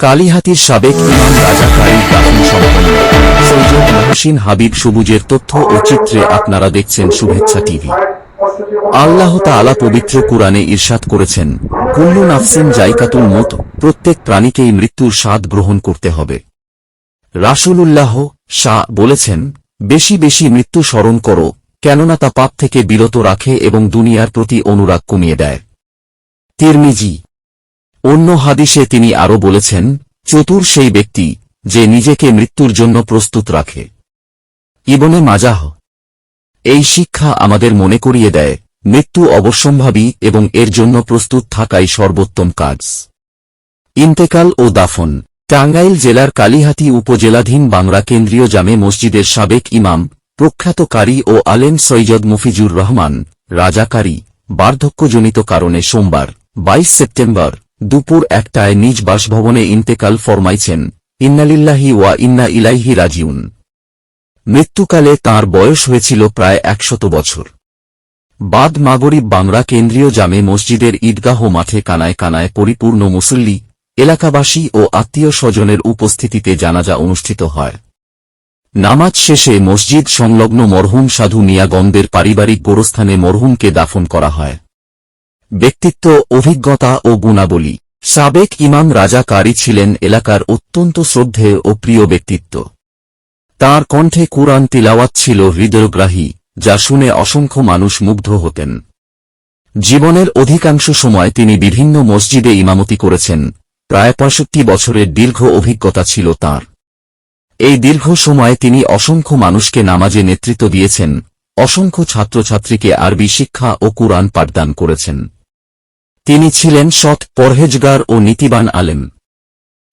কালীহাতির সাবেক ইমাম রাজা কারির দাফন সম্পন্ন। সৈয়দ মহসিন হাবিব সবুজের তথ্য ও চিত্রে আপনারা দেখছেন শুভেচ্ছা টিভি। আল্লাহ তাআলা পবিত্র কুরআনে ইরশাদ করেছেন, কুল্লু নাফসিন জাইকাতুল মত প্রত্যেক প্রাণীকেই মৃত্যুর স্বাদ গ্রহণ করতে হবে। রাসূলুল্লাহ শাহ বলেছেন, বেশি বেশি মৃত্যু স্মরণ করো, কেননা তা পাপ থেকে বিরত রাখে এবং দুনিয়ার প্রতি অনুরাগ কমিয়ে দেয়। তিরমিজি অন্য হাদিসে তিনি আরও বলেছেন, চতুর সেই ব্যক্তি যে নিজেকে মৃত্যুর জন্য প্রস্তুত রাখে। ইবনে মাজাহ, এই শিক্ষা আমাদের মনে করিয়ে দেয়, মৃত্যু অবশ্যম্ভাবী এবং এর জন্য প্রস্তুত থাকাই সর্বোত্তম কাজ। ইন্তেকাল ও দাফন, টাঙ্গাইল জেলার কালিহাতি উপজেলাধীন বাংলা কেন্দ্রীয় জামে মসজিদের সাবেক ইমাম প্রখ্যাত কারি ও আলেম সৈয়দ মুফিজুর রহমান, রাজাকারী, বার্ধক্যজনিত কারণে সোমবার ২২ সেপ্টেম্বর দুপুর একটায় নিজ বাসভবনে ইন্তেকাল ফরমাইছেন, ইন্নালিল্লাহি ওয়া ইন্না ইলাইহি রাজিউন। মৃত্যুকালে তার বয়স হয়েছিল প্রায় একশত বছর। বাদ মাগরিব বাংলা কেন্দ্রীয় জামে মসজিদের ঈদগাহ মাঠে কানায় কানায় পরিপূর্ণ মুসল্লি, এলাকাবাসী ও আত্মীয় স্বজনের উপস্থিতিতে জানাজা অনুষ্ঠিত হয়। নামাজ শেষে মসজিদ সংলগ্ন মরহুম সাধু মিয়াগণদের পারিবারিক গোরস্থানে মরহুমকে দাফন করা হয়। ব্যক্তিত্ব, অভিজ্ঞতা ও গুণাবলী। সাবেক ইমাম রাজা কারি ছিলেন এলাকার অত্যন্ত শ্রদ্ধেয় ও প্রিয় ব্যক্তিত্ব। তার কণ্ঠে কুরআন তিলাওয়াত ছিল হৃদয়গ্রাহী, যা শুনে অসংখ্য মানুষ মুগ্ধ হতেন। জীবনের অধিকাংশ সময় তিনি বিভিন্ন মসজিদে ইমামতি করেছেন, প্রায় পঁয়ষট্টি বছরের দীর্ঘ অভিজ্ঞতা ছিল তার। এই দীর্ঘ সময়ে তিনি অসংখ্য মানুষকে নামাজে নেতৃত্ব দিয়েছেন, অসংখ্য ছাত্রছাত্রীকে আরবি শিক্ষা ও কুরআন পাঠদান করেছেন। তিনি ছিলেন সৎ পরহেজগার ও নীতিবান আলেম।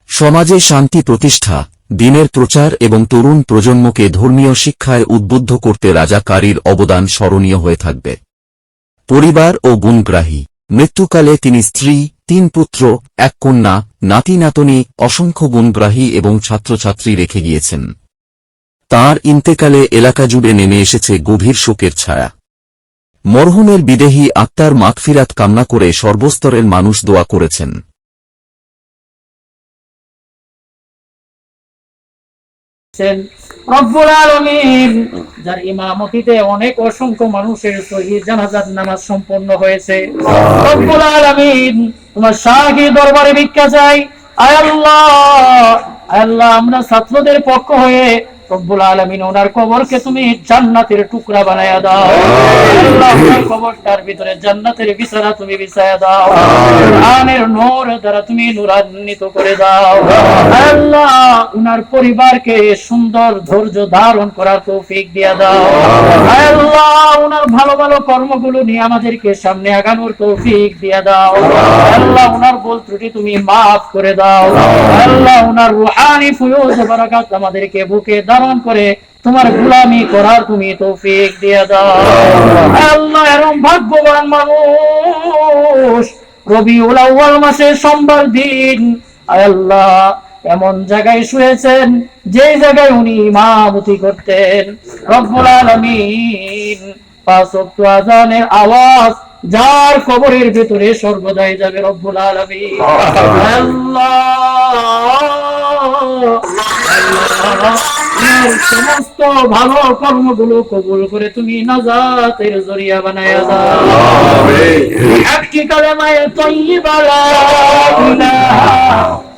সমাজে শান্তি প্রতিষ্ঠা, দিনের প্রচার এবং তরুণ প্রজন্মকে ধর্মীয় শিক্ষায় উদ্বুদ্ধ করতে রাজা কারীর অবদান স্মরণীয় হয়ে থাকবে। পরিবার ও গুণগ্রাহী, মৃত্যুকালে তিনি স্ত্রী, তিন পুত্র, এক কন্যা, নাতি নাতনি, অসংখ্য গুণগ্রাহী এবং ছাত্রছাত্রী রেখে গিয়েছেন। তার ইন্তেকালে এলাকা জুড়ে নেমে এসেছে গভীর শোকের ছায়া। মরহুমের বিদেহী আত্মার মাগফিরাত কামনা করে সর্বস্তরের মানুষ দোয়া করেছেন। রব্বুল আলমিন যার ইমামতিতে অনেক অসংখ্য মানুষের সহি জানাজাত নামাজ সম্পন্ন হয়েছে। রব্বুল আলমিন তোমার শাহী দরবারে ভিক্ষা চাই। আয় আল্লাহ আল্লাহ আমরা ছাত্রদের পক্ষ হয়ে রব্বুল আলমিন ওনার কবরকে তুমি জান্নাতের টুকরা বানায়া দাও। আল্লাহ কবরটার ভিতরে জান্নাতের বিছানা তুমি বিছায়া দাও। কোরআনের নোর দ্বারা তুমি নুরান্বিত করে দাও। আল্লাহ উনার পরিবারকে সুন্দর ধৈর্য ধারণ করার তৌফিক দিয়া দাও। আল্লাহ উনার ভালো ভালো কর্মগুলো নিয়ে আমাদেরকে সামনে আগানোর তৌফিক দিয়া দাও। আল্লাহ উনার ভুল ত্রুটি তুমি মাফ করে দাও। আল্লাহ উনার রুহানি ফুয়ুজ বারাকাত আমাদেরকে বুকে ধারণ করে তোমার গোলামি করার তুমি তৌফিক দিয়া দাও। আল্লাহ, এরম ভাগ্যবান মানুষ। রবিউল আউয়াল মাসের সোমবার দিন। আল্লাহ এমন জায়গায় শুয়েছেন যে জায়গায় উনি ইমামতি করতেন। রব্বুল আলামিন আযানের আওয়াজ যার কবরের ভিতরে সর্বদাই যাবে রব্বুল আলামিন। সমস্ত ভালো কর্মগুলো কবুল করে তুমি নাজাতের জরিয়া বানায়া দাও। একটি কালেমায় তৈবা লা